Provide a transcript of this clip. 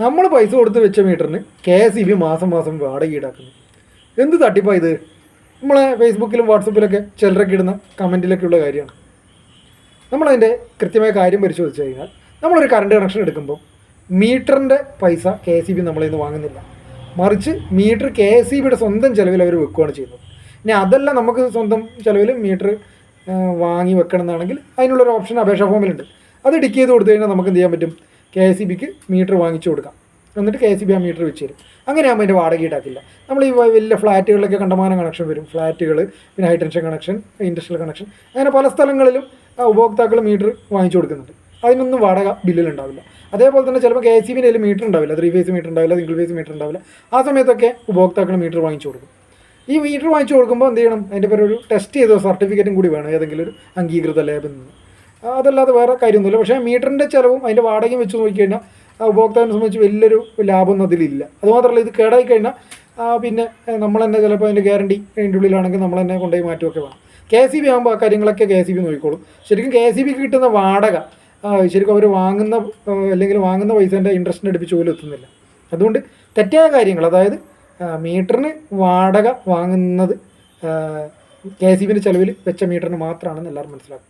നമ്മൾ പൈസ കൊടുത്ത് വെച്ച മീറ്ററിന് കെ എസ് ഇ ബി മാസം മാസം വാടക ഈടാക്കുന്നു. എന്ത് തട്ടിപ്പാ ഇത്? നമ്മളെ ഫേസ്ബുക്കിലും വാട്സപ്പിലൊക്കെ ചിലരൊക്കെ ഇടുന്ന കമന്റിലൊക്കെ ഉള്ള കാര്യമാണ്. നമ്മളതിന്റെ കൃത്യമായ കാര്യം പരിശോധിച്ച് കഴിഞ്ഞാൽ നമ്മളൊരു കറണ്ട് കണക്ഷൻ എടുക്കുമ്പോൾ മീറ്ററിന്റെ പൈസ കെ എസ് ഇ ബി നമ്മളിൽ നിന്ന് വാങ്ങുന്നില്ല. മറിച്ച് മീറ്റർ കെ എസ് ഇ ബിയുടെ സ്വന്തം ചിലവിൽ അവർ വെക്കുകയാണ് ചെയ്യുന്നത്. ഇനി അതല്ല നമുക്ക് സ്വന്തം ചിലവിൽ മീറ്റർ വാങ്ങി വെക്കണം എന്നാണെങ്കിൽ അതിനുള്ളൊരു ഓപ്ഷൻ അപേക്ഷാ ഫോമിലുണ്ട് അത് ടിക്ക് ചെയ്ത് കൊടുത്തു കഴിഞ്ഞാൽ നമുക്ക് എന്ത് ചെയ്യാൻ പറ്റും? കെ എസ് ഇ ബിക്ക് മീറ്റർ വാങ്ങിച്ചു കൊടുക്കാം. എന്നിട്ട് കെ എസ് ബി ആ മീറ്റർ വെച്ച് തരും. അങ്ങനെ ആകുമ്പോൾ അതിന്റെ വാടക ഈടാക്കില്ല. നമ്മൾ ഈ വലിയ ഫ്ലാറ്റുകളിലൊക്കെ കണ്ടമാനം കണക്ഷൻ വരും. ഫ്ലാറ്റുകൾ പിന്നെ ഹൈ കണക്ഷൻ ഇൻഡസ്ട്രിയൽ കണക്ഷൻ അങ്ങനെ പല സ്ഥലങ്ങളിലും ഉപഭോക്താക്കൾ മീറ്റർ വാങ്ങിച്ചു കൊടുക്കുന്നുണ്ട്. അതിനൊന്നും വാടക ബില്ലിലുണ്ടാവില്ല അതേപോലെ തന്നെ ചിലപ്പോൾ കെ എസ് ഇ ബിന്റെ മീറ്റർ ഉണ്ടാവില്ല. ത്രീ ഫേസ് മീറ്റർ ഉണ്ടാവില്ല സിംഗിൾ ഫേസ് മീറ്റർ ഉണ്ടാവില്ല. ആ സമയത്തൊക്കെ ഉപഭോക്താക്കൾ മീറ്റർ വാങ്ങിച്ചു കൊടുക്കും. ഈ മീറ്റർ വാങ്ങിച്ചു കൊടുക്കുമ്പോൾ എന്ത് ചെയ്യണം? അതിന്റെ പേരൊരു ടെസ്റ്റ് ചെയ്ത സർട്ടിഫിക്കറ്റും കൂടി വേണം. ഏതെങ്കിലും ഒരു അംഗീകൃത ലാബിൽ നിന്ന്. അതല്ലാതെ വേറെ കാര്യമൊന്നുമില്ല. പക്ഷേ മീറ്ററിന്റെ ചിലവും അതിന്റെ വാടകയും വെച്ച് നോക്കിക്കഴിഞ്ഞാൽ ഉപഭോക്താവിനെ സംബന്ധിച്ച് വലിയൊരു ലാഭമൊന്നും അതിലില്ല. അതുമാത്രമല്ല ഇത് കേടായി കഴിഞ്ഞാൽ പിന്നെ നമ്മൾ തന്നെ ചിലപ്പോൾ അതിന്റെ ഗ്യാരണ്ടി അതിന്റെ ഉള്ളിലാണെങ്കിൽ നമ്മൾ തന്നെ കൊണ്ടുപോയി മാറ്റുമൊക്കെ വേണം. കെ സി ബി ആകുമ്പോൾ ആ കാര്യങ്ങളൊക്കെ കെ സി ബി നോക്കിക്കോളും. ശരിക്കും കെ സി ബിക്ക് കിട്ടുന്ന വാടക ശരിക്കും അവർ വാങ്ങുന്ന അല്ലെങ്കിൽ വാങ്ങുന്ന പൈസേന്റെ ഇൻട്രസ്റ്റിന് അടുപ്പിച്ച് പോലും എത്തുന്നില്ല. അതുകൊണ്ട് തെറ്റായ കാര്യങ്ങൾ അതായത് മീറ്ററിന് വാടക വാങ്ങുന്നത് കെ സി ബിന്റെ ചിലവിൽ വെച്ച മീറ്ററിന് മാത്രമാണെന്ന് എല്ലാവരും മനസ്സിലാക്കും.